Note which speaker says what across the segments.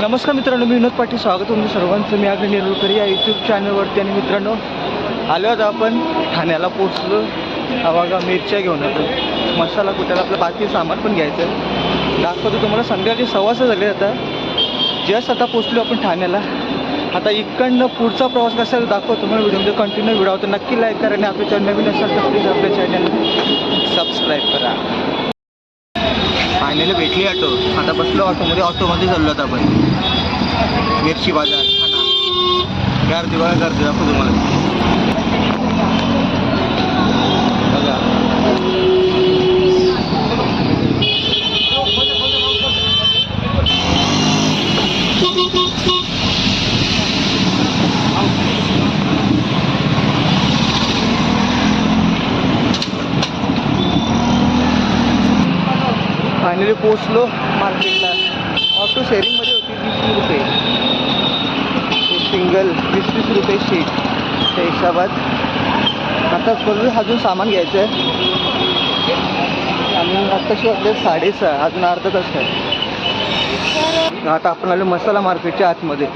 Speaker 1: नमस्कार मित्रांनो मी विनोद पाटील स्वागत तुमचं सर्वांचं. मी आग्रह नेरुळकर या यूट्यूब चॅनलवरती आणि मित्रांनो आलो आता आपण ठाण्याला पोचलो आवागा मिरच्या घेऊन येतो. मसाला कुठ्याला आपलं बाकी सामान पण घ्यायचं आहे. दाखवतो तुम्हाला संध्याकाळी सव्वासं झाले आता. जस्ट आता पोचलो आपण ठाण्याला. आता इकडनं पुढचा प्रवास कसा दाखवतो तुम्हाला. व्हिडिओमध्ये कंटिन्यू व्हिडिओ होतो नक्की लाईक करा आणि आपल्या चॅनल नवीन असाल तर प्लीज आपल्या चॅनलला सबस्क्राईब करा. फायनली भेटली ऑटो. आता बसलो ऑटोमध्ये ऑटोमध्ये चाललो आता आपण. मिरची बाजार. ठाणा गर्दी बघा गर्दी दाखवतो तुम्हाला बघा फायनली पोचलो मार्केटला ऑटो शेअरिंगमध्ये होती वीस रुपये. सिंगल वीस वीस रुपये शीट त्या हिशोबात. आता परत अजून सामान घ्यायचं आहे. आणि आत्ताशी वाजले साडेसहा. अजून अर्धा तास आहे. आता आपण आलो मसाला मार्केटच्या आतमध्ये.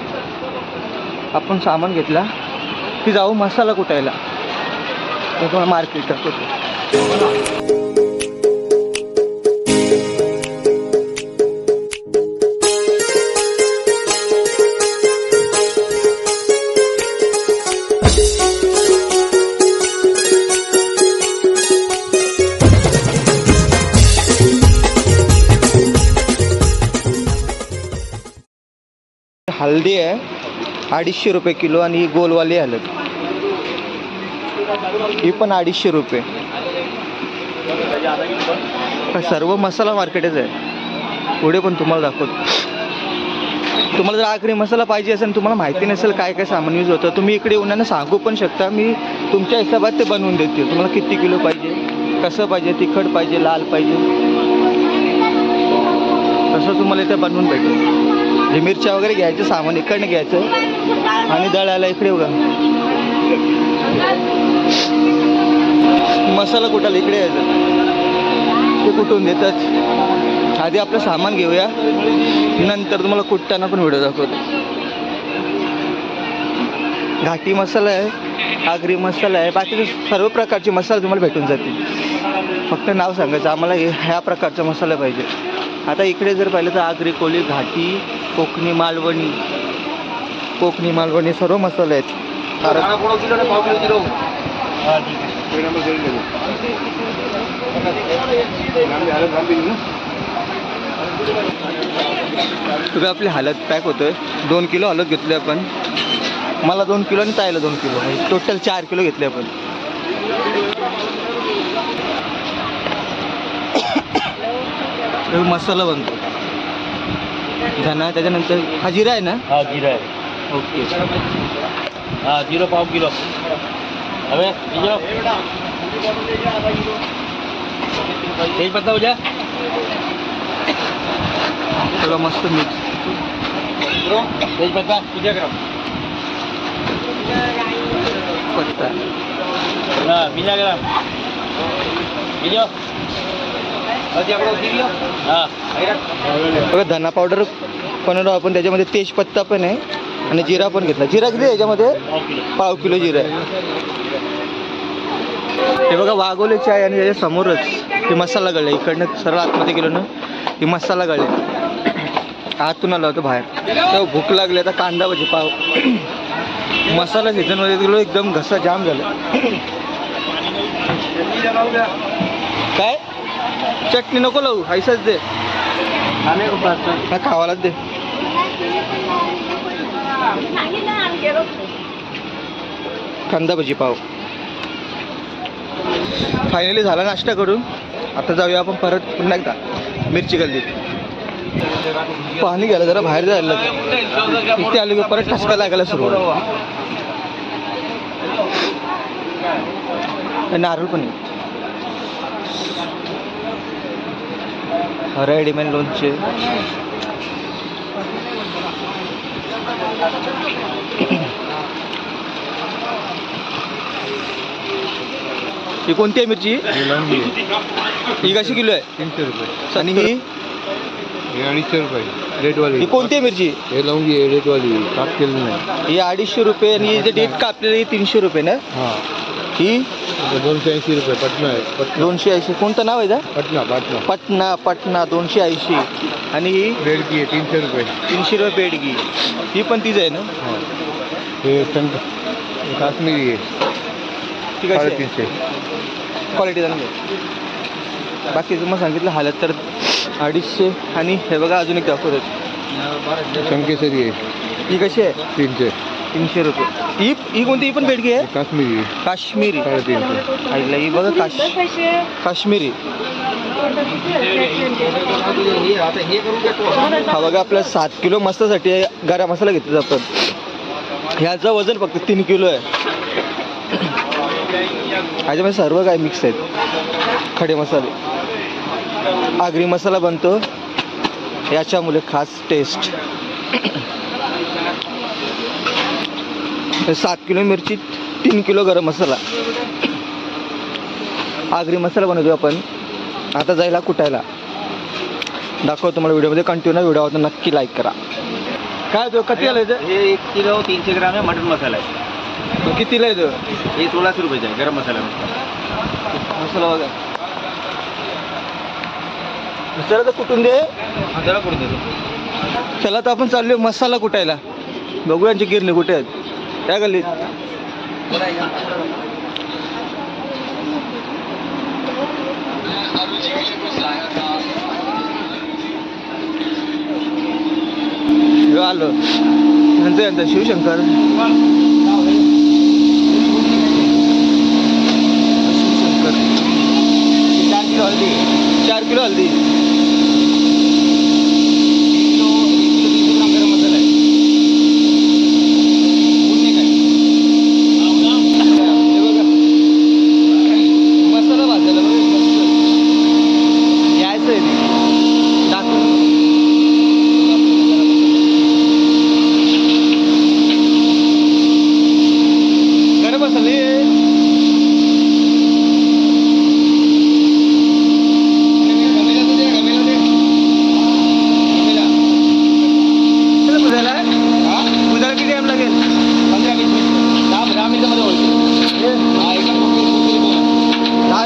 Speaker 1: आपण सामान घेतला. की जाऊ मसाला कुटायला तुम्हाला मार्केट दाखवतो हल्दी आहे. अडीचशे रुपये किलो आणि ही गोलवाली हलद. ही पण अडीचशे रुपये. सर्व मसाला मार्केटच आहे. पुढे पण तुम्हाला दाखवतो. तुम्हाला जर आखरी मसाला पाहिजे असेल तुम्हाला माहिती नसेल काय काय सामान यूज होतं तुम्ही इकडे येऊन सांगू पण शकता. मी तुमच्या हिशोबात ते बनवून देते. तुम्हाला किती किलो पाहिजे कसं पाहिजे तिखट पाहिजे लाल पाहिजे. तसं तुम्हाला इथे बनवून भेटेल. जे मिरच्या वगैरे घ्यायचं सामान इकडनं घ्यायचं. आणि दळायला इकडे बघा. मसाला कुठाला इकडे यायचं. ते कुठून देतात? आधी आपलं सामान घेऊया. नंतर तुम्हाला कुठताना पण व्हिडिओ दाखवतो. घाटी मसाला आहे आगरी मसाला आहे. बाकीचे सर्व प्रकारचे मसाले तुम्हाला भेटून जातील. फक्त नाव सांगायचं आम्हाला ह्या प्रकारचा मसाला पाहिजे. आता इकडे जर पाहिलं तर आगरी कोली घाटी कोकणी मालवणी. कोकणी मालवणी सर्व मसाले आहेत. तुम्ही आपली हालत पॅक होतोय. दोन किलो हलत घेतली आपण. मला दोन किलो आणि ताईला दोन किलो. टोटल चार किलो घेतले आपण. मसाला बनतो. धना त्याच्यानंतर हा जिरा आहे ना
Speaker 2: हा जिरा आहे
Speaker 1: ओके
Speaker 2: हा जिरो पाव किलो હવે બીજો તેજ પત્તા ઉજા
Speaker 1: सगळं मस्त मिक्स
Speaker 2: તેજ પત્તા બીજા ગ્રામ
Speaker 1: पत्ता
Speaker 2: હા બીજા ગ્રામ બીજો
Speaker 1: बघा धना पावडर बनवलो आपण त्याच्यामध्ये तेजपत्ता पण आहे आणि जिरा पण घेतला. जिरा किती याच्यामध्ये? पाव किलो. जिरा. आहे हे बघा वाघोले चाय आणि त्याच्या समोरच ते मसाला गळले इकडनं सरळ आतमध्ये गेलो ना ती मसाला गळले आतून आलं होतं बाहेर. तर भूक लागली आता कांदा भाजी पाव. मसाला सीझनमध्ये गेलो एकदम घसा जाम झाला. काय? चटणी नको लावू ऐसाच दे. हा खावालाच दे. कांदा भजी पाव. फायनली झाला नाश्ता करून. आता जाऊया आपण परत पुन्हा एकदा. मिरची गल्लीत. पाणी गेलं जरा बाहेर जायला. इथे आलो की परत ठसका लागायला आणि नारळ पण रेडीमेड लोणचे. ही कोणती आहे मिरची? ही कशी किलो आहे?
Speaker 2: तीनशे रुपये.
Speaker 1: आणि ही?
Speaker 3: हे अडीचशे रुपये. रेटवाली.
Speaker 1: ही कोणती आहे मिरची?
Speaker 3: हे लवंगी आहे रेटवाली. काप नाही.
Speaker 1: ही अडीचशे रुपये आणि जे डेट कापलेली तीनशे रुपये ना?
Speaker 3: हाँ.
Speaker 1: ही
Speaker 3: दोनशे ऐंशी रुपये पटना आहे पटना
Speaker 1: दोनशे ऐंशी. कोणतं नाव आहे का
Speaker 3: पटना पटना
Speaker 1: पटना पटना दोनशे ऐंशी. आणि ही?
Speaker 3: बेडकी आहे तीनशे रुपये.
Speaker 1: तीनशे रुपये पेडगी ही पण तीच आहे ना?
Speaker 3: हां. हे हे काश्मीरी आहे.
Speaker 1: ठीक आहे.
Speaker 3: साडेतीनशे.
Speaker 1: क्वालिटी चांगली आहे. बाकी तुम्हाला सांगितलं हालत तर अडीचशे. आणि हे बघा अजून एक दाखवतात
Speaker 3: शंकेश्वरी आहे.
Speaker 1: ही कशी आहे?
Speaker 3: तीनशे.
Speaker 1: तीनशे रुपये. ही ही कोणती ही पण पेडगी
Speaker 3: हे
Speaker 1: आहे?
Speaker 3: काश्मीरी.
Speaker 1: काश्मीरी.
Speaker 3: साडेतीनशे.
Speaker 1: ऐकलं ही बघा काश काश्मीरी. हा बघा आपल्या सात किलो मसासाठी गरा मसाला घेतो आपण ह्याचं वजन फक्त तीन किलो आहे. ह्याच्यामध्ये सर्व काय मिक्स आहेत. खडे मसाले. आगरी मसाला बनतो. याच्यामुळे खास टेस्ट सात किलो मिरची तीन किलो गरम मसाला. आगरी मसाला बनवतो आपण. आता जायला कुटायला दाखवतो तुम्हाला व्हिडिओमध्ये. कंटिन्यू व्हिडिओ होता नक्की लाईक करा. काय तो कितीला येतं
Speaker 2: हे एक किलो तीनशे ग्राम आहे मटन मसाला आहे.
Speaker 1: तो कितीला येतं
Speaker 2: हे सोळाशे रुपयाचा आहे गरम मसाला.
Speaker 1: मसाला बघा. दुसऱ्या तर कुठून दे?
Speaker 2: जरा करून देतो?
Speaker 1: चला तर आपण चाललो मसाला कुटायला बघू यांची गिरणी कुठे आहेत. त्या गल्लीत. ह्यो आलो. यांचं यांचं शिवशंकर. शिवशंकर. चार किलो हल्दी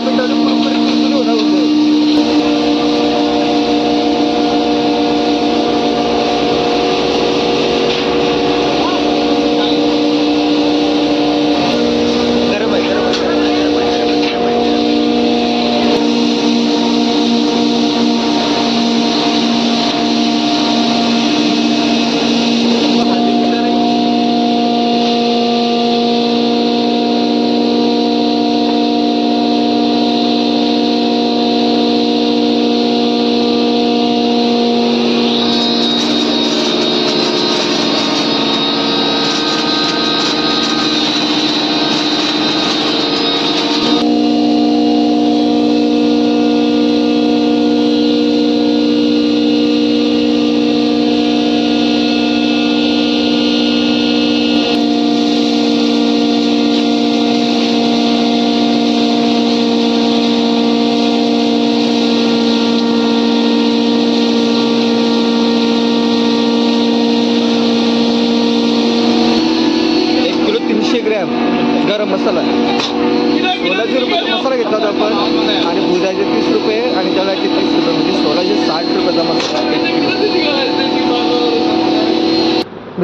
Speaker 1: Tá todo mundo.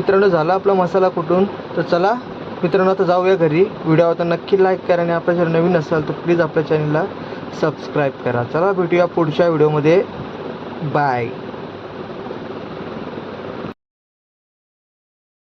Speaker 1: मित्रांनो झाला आपला मसाला कुठून? तर चला मित्रांनो आता जाऊया घरी. व्हिडिओ आता नक्की लाईक करा आणि आपल्या चॅनल नवीन असाल तर प्लीज आपल्या चॅनलला सबस्क्राईब करा. चला भेटूया पुढच्या व्हिडिओमध्ये. बाय